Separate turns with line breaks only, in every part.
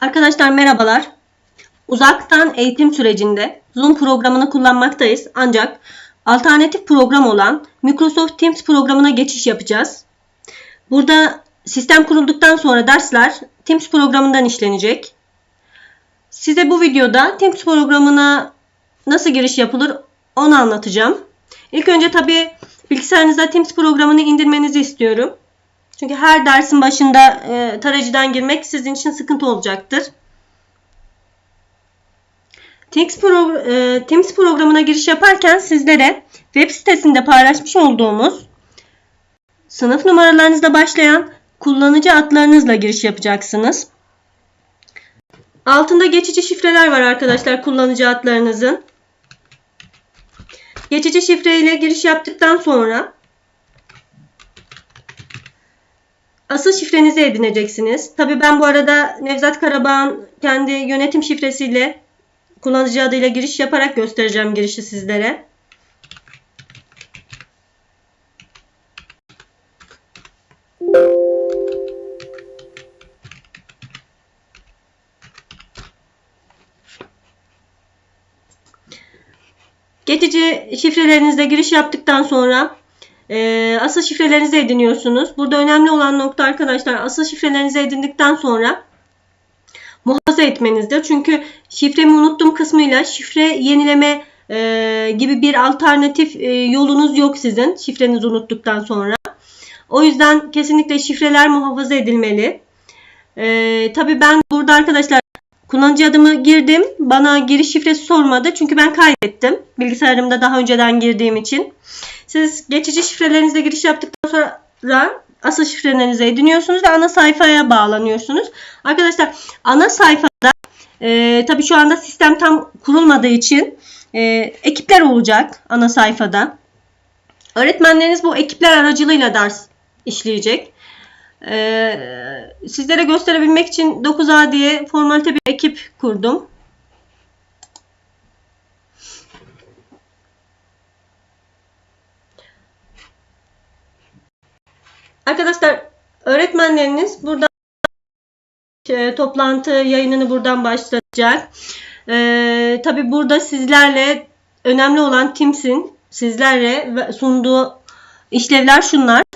Arkadaşlar merhabalar. Uzaktan eğitim sürecinde Zoom programını kullanmaktayız. Ancak alternatif program olan Microsoft Teams programına geçiş yapacağız. Burada sistem kurulduktan sonra dersler Teams programından işlenecek. Size bu videoda Teams programına nasıl giriş yapılır onu anlatacağım. İlk önce tabii bilgisayarınızda Teams programını indirmenizi istiyorum. Çünkü her dersin başında e, tarayıcıdan girmek sizin için sıkıntı olacaktır. Teams, pro, e, Teams programına giriş yaparken sizlere web sitesinde paylaşmış olduğumuz sınıf numaralarınızla başlayan kullanıcı adlarınızla giriş yapacaksınız. Altında geçici şifreler var arkadaşlar kullanıcı adlarınızın. Geçici şifre ile giriş yaptıktan sonra asıl şifrenizi edineceksiniz. Tabi ben bu arada Nevzat Karabağ'ın kendi yönetim şifresiyle kullanıcı adıyla giriş yaparak göstereceğim girişi sizlere. Geçici şifrelerinizle giriş yaptıktan sonra e, asıl şifrelerinizi ediniyorsunuz. Burada önemli olan nokta arkadaşlar asıl şifrelerinizi edindikten sonra muhafaza etmenizdir. Çünkü şifremi unuttum kısmıyla şifre yenileme e, gibi bir alternatif e, yolunuz yok sizin şifrenizi unuttuktan sonra. O yüzden kesinlikle şifreler muhafaza edilmeli. E, tabii ben burada arkadaşlar kullanıcı adımı girdim. Bana giriş şifresi sormadı. Çünkü ben kaydettim. Bilgisayarımda daha önceden girdiğim için. Siz geçici şifrelerinizle giriş yaptıktan sonra asıl şifrelerinizi ediniyorsunuz ve ana sayfaya bağlanıyorsunuz. Arkadaşlar ana sayfada e, tabii şu anda sistem tam kurulmadığı için e, ekipler olacak ana sayfada. Öğretmenleriniz bu ekipler aracılığıyla ders işleyecek. E, sizlere gösterebilmek için 9A diye formalite bir ekip kurdum. Arkadaşlar öğretmenleriniz burada e, toplantı yayınını buradan başlatacak. E, Tabi burada sizlerle önemli olan Teams'in sizlerle sunduğu işlevler şunlar.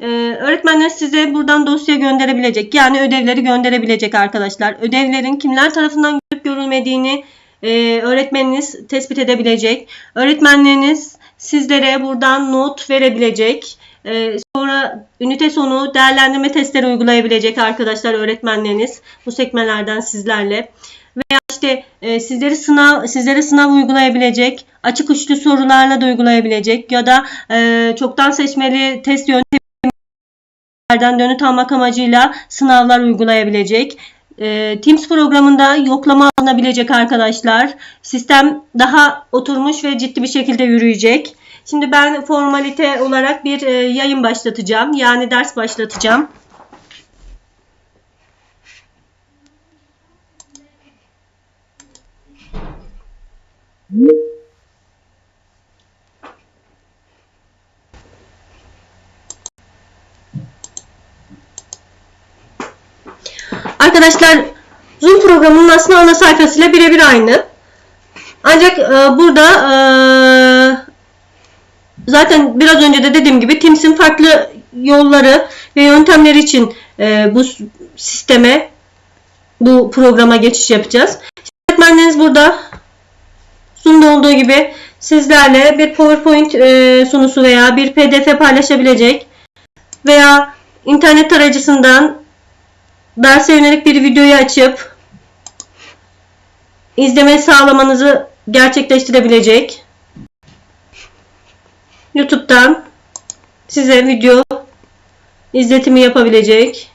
E, öğretmenler size buradan dosya gönderebilecek. Yani ödevleri gönderebilecek arkadaşlar. Ödevlerin kimler tarafından görüp görülmediğini e, öğretmeniniz tespit edebilecek. Öğretmenleriniz sizlere buradan not verebilecek. Ee, sonra ünite sonu değerlendirme testleri uygulayabilecek arkadaşlar öğretmenleriniz bu sekmelerden sizlerle veya işte e, sizleri sınav sizlere sınav uygulayabilecek açık uçlu sorularla da uygulayabilecek ya da e, çoktan seçmeli test yöntemlerden dönüt almak amacıyla sınavlar uygulayabilecek. E, Teams programında yoklama alınabilecek arkadaşlar. Sistem daha oturmuş ve ciddi bir şekilde yürüyecek. Şimdi ben formalite olarak bir e, yayın başlatacağım. Yani ders başlatacağım. Arkadaşlar Zoom programının aslında ana sayfasıyla birebir aynı. Ancak e, burada e, zaten biraz önce de dediğim gibi Teams'in farklı yolları ve yöntemleri için e, bu sisteme bu programa geçiş yapacağız. Öğretmenleriniz burada Zoom'da olduğu gibi sizlerle bir PowerPoint e, sunusu veya bir PDF paylaşabilecek veya internet tarayıcısından derse yönelik bir videoyu açıp izleme sağlamanızı gerçekleştirebilecek. YouTube'dan size video izletimi yapabilecek.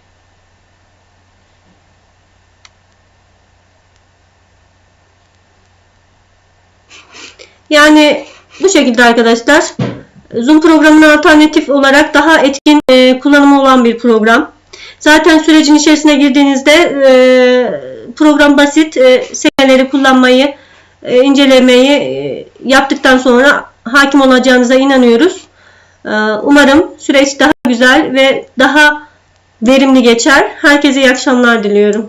Yani bu şekilde arkadaşlar. Zoom programına alternatif olarak daha etkin e, kullanımı olan bir program. Zaten sürecin içerisine girdiğinizde e, program basit. E, kullanmayı, e, incelemeyi e, yaptıktan sonra hakim olacağınıza inanıyoruz. Umarım süreç daha güzel ve daha verimli geçer. Herkese iyi akşamlar diliyorum.